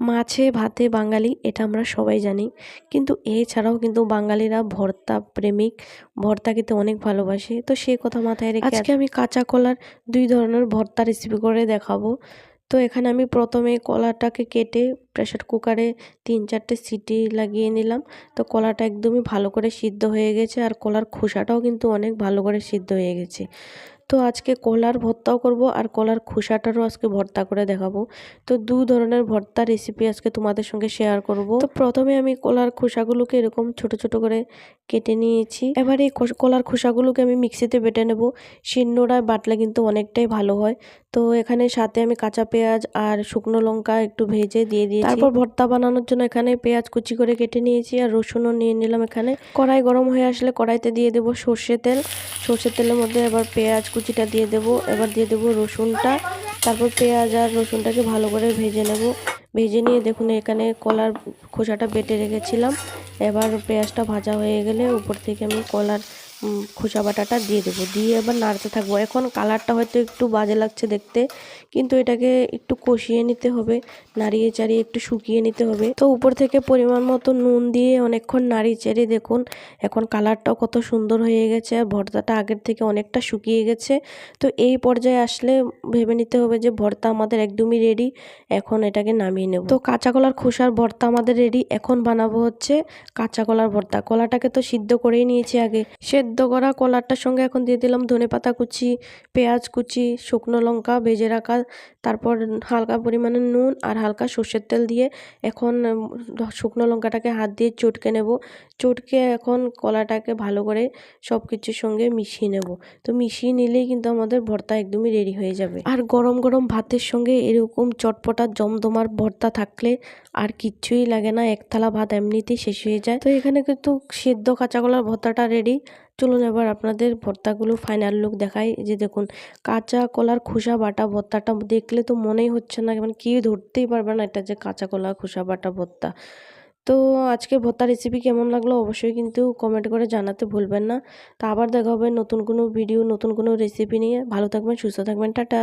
মাছে ভাতে বাঙালি এটা আমরা সবাই জানি। কিন্তু এছাড়াও কিন্তু বাঙালিরা ভর্তা প্রেমিক ভর্তা খেতে অনেক ভালোবাসে। তো সেই কথা মাথায় রেখে আজকে আমি কাঁচা কলার দুই ধরনের ভর্তা রেসিপি করে দেখাবো। তো এখানে আমি প্রথমে কলাটাকে কেটে প্রেশার কুকারে তিন চারটে সিটি লাগিয়ে নিলাম। তো কলাটা একদমই ভালো করে সিদ্ধ হয়ে গেছে আর কলার খোসাটাও কিন্তু অনেক ভালো করে সিদ্ধ হয়ে গেছে। তো আজকে কলার ভর্তাও করব আর কলার খোসাটারও আজকে ভর্তা করে দেখাবো। তো দু ধরনের ভর্তা রেসিপি আজকে তোমাদের সঙ্গে শেয়ার করব। তো প্রথমে আমি কলার খোসাগুলোকে এরকম ছোট ছোট করে কেটে নিয়েছি। এবার এই কলার খোসাগুলোকে আমি মিক্সিতে বেটে নেব। শিন্নোড়ায় বাটলে কিন্তু অনেকটাই ভালো হয়। তো এখানে সাথে আমি কাঁচা পেঁয়াজ আর শুকনো লঙ্কা একটু ভেজে দিয়ে দিয়েছি। তারপর ভর্তা বানানোর জন্য এখানে পেঁয়াজ কুচি করে কেটে নিয়েছি আর রসুনও নিয়ে নিলাম এখানে। কড়াই গরম হয়ে আসলে কড়াইতে দিয়ে দেবো সর্ষে তেল। সর্ষের তেলের মধ্যে এবার পেঁয়াজ কুচিটা দিয়ে দেব। এবার দিয়ে দেব রসুনটা, তারপর পেঁয়াজ আর রসুনটাকে ভালো করে ভেজে নেব। ভেজে নিয়ে দেখুন এখানে কলার খোসাটা বেটে রেখেছিলাম। এবার পেঁয়াজটা ভাজা হয়ে গেলে উপর থেকে আমি কলার খোসা বাটাটা দিয়ে দেবো। দিয়ে এবার নাড়তে থাকব। এখন কালারটা হয়তো একটু বাজে লাগছে দেখতে, কিন্তু এটাকে একটু কষিয়ে নিতে হবে। নাড়িয়ে চাড়িয়ে একটু শুকিয়ে নিতে হবে। তো উপর থেকে পরিমাণ মতো নুন দিয়ে অনেকক্ষণ নাড়িয়ে চাড়িয়ে দেখুন, এখন কালারটাও কত সুন্দর হয়ে গেছে আর ভর্তাটা আগের থেকে অনেকটা শুকিয়ে গেছে। তো এই পর্যায়ে আসলে ভেবে নিতে হবে যে ভর্তা আমাদের একদমই রেডি এখন এটাকে নামিয়ে নেব। তো কাঁচা কলার খোসার ভর্তা আমাদের রেডি এখন বানাবো হচ্ছে কাঁচা কলার ভর্তা। কলাটাকে তো সিদ্ধ করেই নিয়েছি আগে। সেদ্ধ করা কলারটার সঙ্গে এখন দিয়ে দিলাম ধনে পাতা কুচি, পেঁয়াজ কুচি, শুকনো লঙ্কা, ভেজে রাখা, তারপর হালকা পরিমাণে নুন আর হালকা সর্ষের তেল দিয়ে এখন শুকনো লঙ্কাটাকে হাত দিয়ে চটকে নেব। চটকে এখন কলাটাকে ভালো করে সব কিছুর সঙ্গে মিশিয়ে নেব। তো মিশিয়ে নিলেই কিন্তু আমাদের ভর্তা একদমই রেডি হয়ে যাবে। আর গরম গরম ভাতের সঙ্গে এরকম চটপটা জমদমার ভর্তা থাকলে আর কিচ্ছুই লাগে না। এক থালা ভাত এমনিতেই শেষ হয়ে যায়। তো এখানে কিন্তু সেদ্ধ কাঁচা কলার ভর্তাটা রেডি। চলুন এবার আপনাদের ভর্তাগুলো ফাইনাল লুক দেখাই। যে দেখুন, কাঁচা কলার খোসা বাটা ভর্তাটা দেখলে তো মনেই হচ্ছে না মানে কেউ ধরতেই পারবে না এটা যে কাঁচা কলা খোসা বাটা ভর্তা। তো আজকে ভর্তা রেসিপি কেমন লাগল অবশ্যই কিন্তু কমেন্ট করে জানাতে ভুলবেন না। তা আবার দেখা হবে নতুন কোনো ভিডিও নতুন কোনো রেসিপি নিয়ে। ভালো থাকবেন, সুস্থ থাকবেন, টাটা।